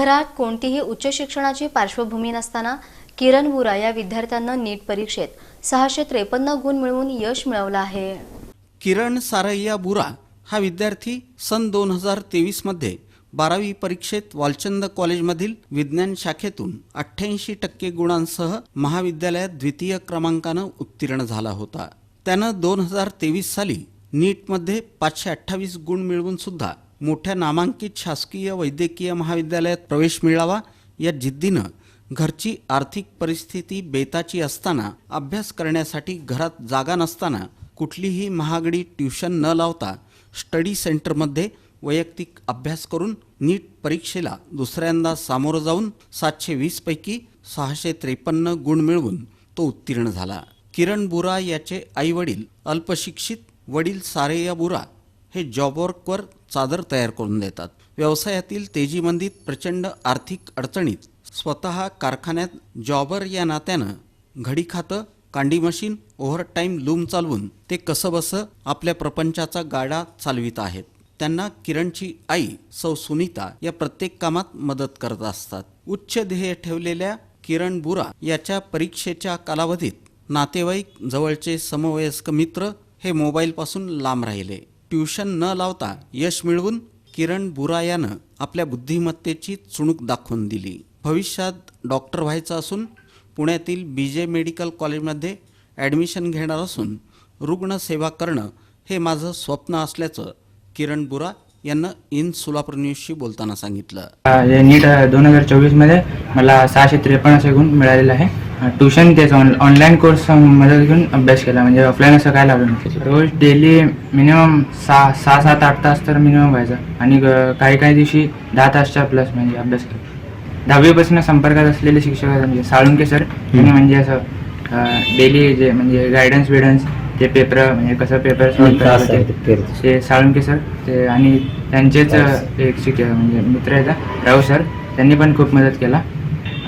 घरात कोणतीही उच्च शिक्षणाची पार्श्वभूमी नसताना किरण वुरा या विद्यार्थ्यांना नीट परीक्षेत सहाशे त्रेपन्न गुण मिळवून यश मिळवलं आहे. किरण सारय्या बुरा हा विद्यार्थी सन दोन हजार तेवीसमध्ये बारावी परीक्षेत वालचंद कॉलेजमधील विज्ञान शाखेतून अठ्ठ्याऐंशी टक्के गुणांसह महाविद्यालयात द्वितीय क्रमांकानं उत्तीर्ण झाला होता. त्यानं दोन हजार तेवीस साली नीटमध्ये पाचशे अठ्ठावीस गुण मिळवून सुद्धा मोठ्या नामांकित शासकीय वैद्यकीय महाविद्यालयात प्रवेश मिळावा या जिद्दीनं घरची आर्थिक परिस्थिती बेताची असताना अभ्यास करण्यासाठी घरात जागा नसताना कुठलीही महागडी ट्युशन न लावता स्टडी सेंटरमध्ये वैयक्तिक अभ्यास करून नीट परीक्षेला दुसऱ्यांदा सामोरं जाऊन सातशे वीसपैकी सहाशे त्रेपन्न गुण मिळवून तो उत्तीर्ण झाला. किरण बुरा याचे आईवडील अल्पशिक्षित वडील सारेया बुरा हे जॉबवर्कवर चादर तयार करून देतात. व्यवसायातील तेजीमंदीत प्रचंड आर्थिक अडचणीत स्वतः कारखान्यात जॉबर या नात्यानं घडी खातं कांडी मशीन ओव्हरटाईम लूम चालवून ते कसंबसं आपल्या प्रपंचाचा गाडा चालवित आहेत. त्यांना किरणची आई सौ सुनीता या प्रत्येक कामात मदत करत असतात. उच्च ध्येय ठेवलेल्या किरण बुरा याच्या परीक्षेच्या कालावधीत नातेवाईक जवळचे समवयस्क मित्र हे मोबाईलपासून लांब राहिले. ट्युशन न लावता यश मिळवून किरण बुरा यानं आपल्या बुद्धिमत्तेची चुणूक दाखवून दिली. भविष्यात डॉक्टर व्हायचं असून पुण्यातील बी जे मेडिकल कॉलेजमध्ये ॲडमिशन घेणार असून रुग्णसेवा करणं हे माझं स्वप्न असल्याचं किरण बुरा यांना इन सोलापूर न्यूजशी बोलताना सांगितलं. नीट दोन हजार चोवीसमध्ये मला सहाशे त्रेपन्न असे गुण मिळालेले आहे. ट्युशन तेच ऑन ऑनलाईन कोर्स मदत घेऊन अभ्यास केला म्हणजे ऑफलाईन असं काय लागलं नाही. रोज डेली मिनिमम सहा सहा सात आठ तास तर मिनिमम व्हायचा. आणि काही काही दिवशी दहा तासच्या प्लस म्हणजे अभ्यास केला. दहावीपासून संपर्कात असलेले शिक्षक म्हणजे साळुंके सर यांनी म्हणजे असं डेली जे म्हणजे गायडन्स बिडन्स ते पेपर म्हणजे कसं पेपर ते साळुंके सर ते आणि त्यांचेच एक शिक म्हणजे मित्र आहेत राव सर त्यांनी पण खूप मदत केला.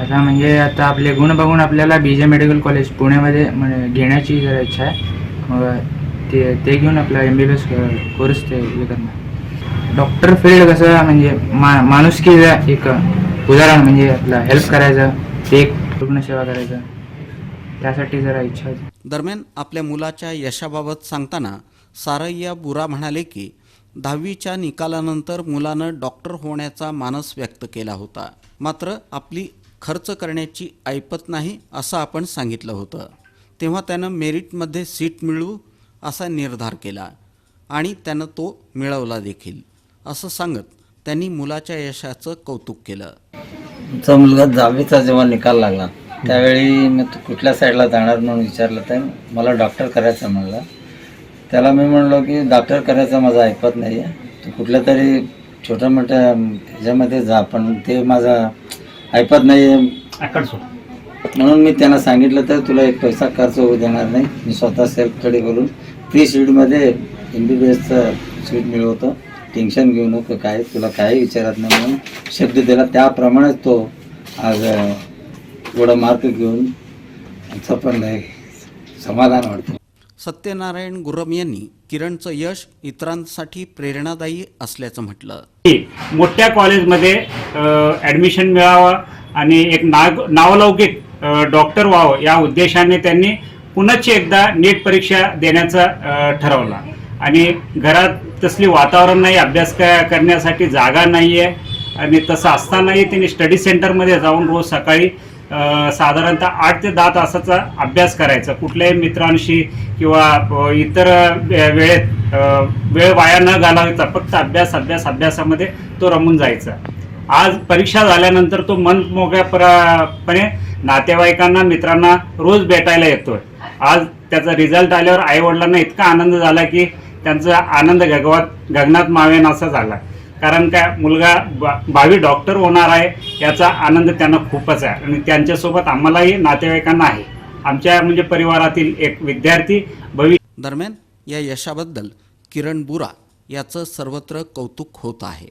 आता म्हणजे आता आपले गुण बघून आपल्याला बी जे मेडिकल कॉलेज पुण्यामध्ये म्हणजे घेण्याची जरा इच्छा आहे. मग ते ते घेऊन आपला M B B S course ते हे करणार. डॉक्टर फील्ड कसं म्हणजे मा माणुसकी एक उदाहरण म्हणजे आपलं हेल्प करायचं ते एक रुग्णसेवा करायचं. त्यासाठी जरा इच्छा होती दरम्यान आपल्या मुलाच्या यशाबाबत सांगताना सारय्या बुरा म्हणाले की दहावीच्या निकालानंतर मुलानं डॉक्टर होण्याचा मानस व्यक्त केला होता. मात्र आपली खर्च करण्याची ऐपत नाही असं आपण सांगितलं होतं. तेव्हा त्यानं मेरिटमध्ये सीट मिळवू असा निर्धार केला आणि त्यानं तो मिळवला देखील असं सांगत त्यांनी मुलाच्या यशाचं कौतुक केलं. आमचा मुलगा दहावीचा जेव्हा निकाल लागला त्यावेळी मी तू कुठल्या साईडला जाणार म्हणून विचारलं तर मला डॉक्टर करायचं म्हणलं. त्याला मी म्हणलो की डॉक्टर करायचं माझं ऐकत नाही आहे तू कुठल्या तरी छोट्या मोठ्या ह्याच्यामध्ये जा पण ते माझा ऐकत नाही. म्हणून मी त्यांना सांगितलं तर तुला एक पैसा खर्च होऊ देणार नाही. मी स्वतः सेल्फ स्टडी करून फ्री सीटमध्ये एम बी बी एसचं सीट मिळवतो. टेन्शन घेऊ नको काय तुला काही विचारत नाही म्हणून शब्द दिला. त्याप्रमाणेच तो आज एवढा मार्क घेऊन आमचं पण समाधान वाटतं. सत्यनारायण गुरम यांनी किरणचं यश इतरांसाठी प्रेरणादायी असल्याचं म्हटलं. मोठ्या कॉलेजमध्ये ॲडमिशन मिळावं आणि एक नाग नावलौकिक डॉक्टर व्हावं या उद्देशाने त्यांनी पुनश्च एकदा नीट परीक्षा देण्याचा ठरवलं ठरवला. आणि घरात तसली वातावरण नाही अभ्यास करण्यासाठी जागा नाही आहे आणि तसं असतानाही त्यांनी स्टडी सेंटरमध्ये जाऊन रोज सकाळी साधारणतः आठ ते दहा तासाचा अभ्यास करायचा. कुठल्याही मित्रांशी किंवा इतर वेळेत वेळ वाया न घालायचा फक्त अभ्यास अभ्यास अभ्यासामध्ये तो रमून जायचा. आज परीक्षा झाल्यानंतर तो मन मोकळ्यापणे नातेवाईकांना मित्रांना रोज भेटायला येतोय. आज त्याचा रिझल्ट आल्यावर आई वडिलांना इतका आनंद झाला की त्यांचा आनंद गगवात गगनात मावेन असा झाला. कारण त्या मुलगा बा- भावी डॉक्टर होणार आहे याचा आनंद त्यांना खूपच आहे. आणि त्यांच्यासोबत आम्हालाही नातेवाईकांना आहे. आमच्या म्हणजे परिवारातील एक विद्यार्थी भवि दरम्यान या यशाबद्दल किरण बुरा याचं सर्वत्र कौतुक होत आहे.